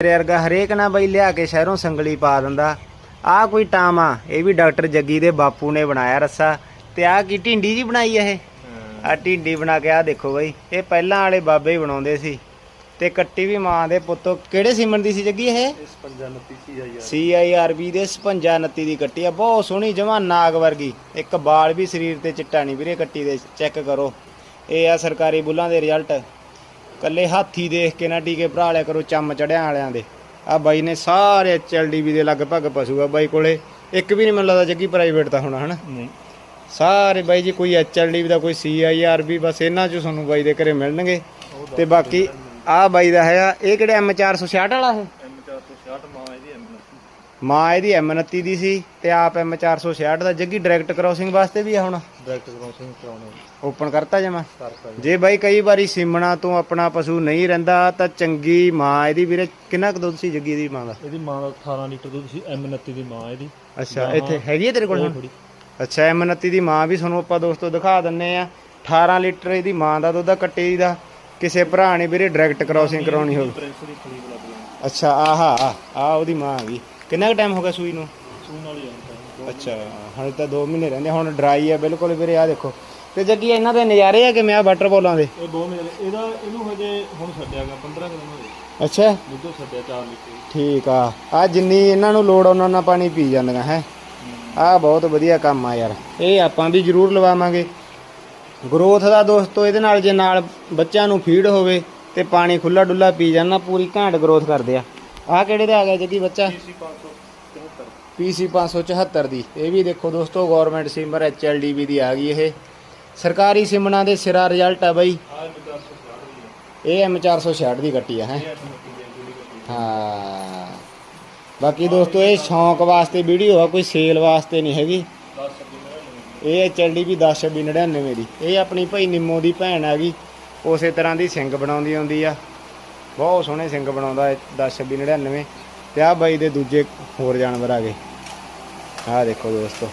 ਤੇਰੇ ਵਰਗਾ ਹਰੇਕ ਨਾ ਬਈ ਲਿਆ ਕੇ ਸ਼ਹਿਰੋਂ ਸੰਗਲੀ ਪਾ ਦਿੰਦਾ। ਆਹ ਕੋਈ ਟਾਮਾ ਇਹ ਵੀ ਡਾਕਟਰ ਜੱਗੀ ਦੇ ਬਾਪੂ ਨੇ ਬਣਾਇਆ ਰੱਸਾ। ਤੇ ਆਹ ਕੀ ਢਿੰਡੀ ਜੀ ਬਣਾਈ ਆ ਇਹ ਆ ਢਿੰਡੀ ਬਣਾ ਕੇ ਆ ਦੇਖੋ ਬਈ ਇਹ ਪਹਿਲਾਂ ਵਾਲੇ ਬਾਬੇ ਹੀ ਬਣਾਉਂਦੇ ਸੀ। ਤੇ ਕੱਟੀ ਵੀ ਮਾਂ ਦੇ ਪੁੱਤੋ ਕਿਹੜੇ ਸੀਮਨ ਦੀ ਸੀ ਜੱਗੀ ਇਹ? ਇਸ 529 ਸੀ ਆਈ CIRB ਦੇ 56 29 ਦੀ ਕੱਟੀ ਆ ਬਹੁਤ ਸੋਹਣੀ ਜਮਾ ਨਾਗ ਵਰਗੀ। ਇੱਕ ਬਾਲ ਵੀ ਸਰੀਰ ਤੇ ਚਿੱਟਾ ਨਹੀਂ ਵੀਰੇ ਕੱਟੀ ਦੇ ਚੈੱਕ ਕਰੋ। ਇਹ ਆ ਸਰਕਾਰੀ ਬੁੱਲਾਂ ਦੇ ਰਿਜ਼ਲਟ। ਕੱਲੇ ਹਾਥੀ ਦੇਖ ਕੇ ਨਾ ਟੀਕੇ ਭਰਾ ਲਿਆ ਕਰੋ ਚੰਮ ਚੜਿਆਂ ਵਾਲਿਆਂ ਦੇ। ਆ ਬਾਈ ਨੇ ਸਾਰੇ ਐੱਚ ਐਲ ਡੀ ਐਚਐਲਡੀਬੀ ਦੇ ਲਗਭਗ ਪਸ਼ੂ ਆ ਬਾਈ ਕੋਲੇ। ਇੱਕ ਵੀ ਨਹੀਂ ਮੈਨੂੰ ਲੱਗਦਾ ਜੱਗੀ ਪ੍ਰਾਈਵੇਟ ਦਾ ਹੋਣਾ ਹਨਾ? ਨਹੀਂ। ਸਾਰੇ ਬਾਈ ਜੀ ਕੋਈ ਐੱਚ ਐਲ ਡੀ ਐਚਐਲਡੀ ਦਾ ਕੋਈ ਸੀ ਆਈ ਆਰ ਸੀਆਈਆਰਬੀ ਬਸ ਇਹਨਾਂ ਚੋਂ ਸਾਨੂੰ ਬਾਈ ਦੇ ਘਰੇ ਮਿਲਣਗੇ। ਤੇ ਬਾਕੀ ਆ ਬਾਈ ਦਾ ਹੈਗਾ ਇਹ ਕਿਹੜਾ M466 ਵਾਲਾ ਹੈ? M466 ਮਾਂ ਇਹਦੀ M29 ਦੀ ਸੀ ਤੇ ਆਪ M466 ਦਾ ਜੱਗੀ ਡਾਇਰੈਕਟ ਕ੍ਰਾਸਿੰਗ ਵਾਸਤੇ ਵੀ ਆ ਹੁਣ। ਡਾਇਰੈਕਟ ਕ੍ਰੋਸਿੰਗ ਕਰਾਉਣੇ ਓਪਨ ਕਰਤਾ ਜਮਾ? ਕਰਤਾ ਜੇ। ਬਾਈ ਕਈ ਵਾਰੀ ਸਿਮਣਾ ਤੋਂ ਆਪਣਾ ਪਸ਼ੂ ਨਹੀਂ ਰਹਿੰਦਾ ਤਾਂ ਚੰਗੀ ਮਾਂ ਇਹਦੀ ਵੀਰੇ ਕਿੰਨਾ ਕੁ ਦੁੱਧ ਸੀ ਜੱਗੀ ਦੀ ਮਾਂ ਦਾ? ਇਹਦੀ ਮਾਂ ਦਾ 18 ਲੀਟਰ ਦੁੱਧ ਸੀ ਐਮ 29 ਦੀ ਮਾਂ ਇਹਦੀ। ਅੱਛਾ ਇੱਥੇ ਹੈਗੀ ਹੈ ਤੇਰੇ ਕੋਲ ਹੁਣ? ਅੱਛਾ M29 ਦੀ ਮਾਂ ਵੀ ਤੁਹਾਨੂੰ ਆਪਾਂ ਦੋਸਤੋ ਦਿਖਾ ਦਿੰਨੇ ਆ। 18 ਲੀਟਰ ਇਹਦੀ ਮਾਂ ਦਾ ਦੁੱਧ ਕੱਟੀ ਦਾ। ਕਿਸੇ ਭਰਾ ਨੇ ਵੀਰੇ ਡਾਇਰੈਕਟ ਕ੍ਰਾਸਿੰਗ ਕਰਾਉਣੀ ਹੋਵੇ। ਅੱਛਾ ਆਹਾ ਆ ਉਹਦੀ ਮਾਂ ਆ ਗਈ। ਕਿੰਨਾ ਕੁ ਟਾਈਮ ਹੋ ਗਿਆ ਸੂਈ ਨੂੰ? ਸੂਨ ਵਾਲੀ ਆਉਂਦਾ ਅੱਛਾ ਹਲੇ ਤਾਂ 2 ਮਹੀਨੇ ਰਹਿੰਦੇ ਹੁਣ ਡਰਾਈ ਆ ਬਿਲਕੁਲ ਵੀਰੇ ਆ ਦੇਖੋ। ਤੇ ਜੱਗੀ ਇਹਨਾਂ ਦੇ ਨਜ਼ਾਰੇ ਆ ਕਿ ਮੈਂ ਵਾਟਰ ਬੋਲਾਂ ਦੇ? ਇਹ ਦੋ ਮਹੀਨੇ ਇਹਦਾ ਇਹਨੂੰ ਹਜੇ ਹੁਣ ਛੱਡਿਆਗਾ 15 ਗ੍ਰਾਮ ਹੋਏ ਅੱਛਾ। ਦੁੱਧ ਛੱਡਿਆ 4 ਲੀਟਰ ਠੀਕ ਆ। ਆ ਜਿੰਨੀ ਇਹਨਾਂ ਨੂੰ ਲੋੜ ਉਹਨਾਂ ਨਾਲ ਪਾਣੀ ਪੀ ਜਾਂਦੀਆਂ ਹੈ। ਆ ਬਹੁਤ ਵਧੀਆ ਕੰਮ ਆ ਯਾਰ। ਇਹ ਆਪਾਂ ਵੀ ਜ਼ਰੂਰ ਲਵਾਵਾਂਗੇ। ਗਰੋਥ ਦਾ ਦੋਸਤੋ ਇਹਦੇ ਨਾਲ ਜੇ ਨਾਲ ਬੱਚਿਆਂ ਨੂੰ ਫੀਡ ਹੋਵੇ ਤੇ ਪਾਣੀ ਖੁੱਲਾ ਡੁੱਲਾ ਪੀ ਜਾਣਾ ਪੂਰੀ ਘੈਂਟ ਗਰੋਥ ਕਰਦੇ ਆ। ਆ ਕਿਹੜੇ ਦਾ ਆ ਗਿਆ ਜੱਗੀ ਬੱਚਾ? ਸੀ 573 PC 574 ਦੀ। ਇਹ ਵੀ ਦੇਖੋ ਦੋਸਤੋ ਗਵਰਨਮੈਂਟ ਸਿਮਰ HLDB ਦੀ ਆ ਗਈ ਇਹ। ਸਰਕਾਰੀ ਸਿਮਣਾ ਦੇ ਸਿਰਾ ਰਿਜ਼ਲਟ ਆ ਬਈ। ਆ। ਇਹ 466 ਇਹ M466 ਦੀ ਕੱਟੀ ਆ ਹੈ। ਇਹ 29 ਦੀ ਜੁੜੀ ਕੱਟੀ ਹਾਂ। ਬਾਕੀ ਦੋਸਤੋ ਇਹ ਸ਼ੌਂਕ ਵਾਸਤੇ ਵੀਡੀਓ ਆ ਕੋਈ ਸੇਲ ਵਾਸਤੇ ਨਹੀਂ ਹੈਗੀ। 10 ਰੁਪਏ ਇਹ ਚੱਲਦੀ ਵੀ 1099 ਦੀ। ਇਹ ਆਪਣੀ ਭਾਈ ਨਿੰਮੋ ਦੀ ਭੈਣ ਹੈਗੀ ਉਸੇ ਤਰ੍ਹਾਂ ਦੀ ਸਿੰਘ ਬਣਾਉਂਦੀ ਆਉਂਦੀ ਆ। ਬਹੁਤ ਸੋਹਣੇ ਸਿੰਘ ਬਣਾਉਂਦਾ 1099 ਤੇ ਆ ਬਾਈ ਦੇ ਦੂਜੇ ਹੋਰ ਜਾਨਵਰ ਆ ਗਏ। ਆਹ ਦੇਖੋ ਦੋਸਤੋ।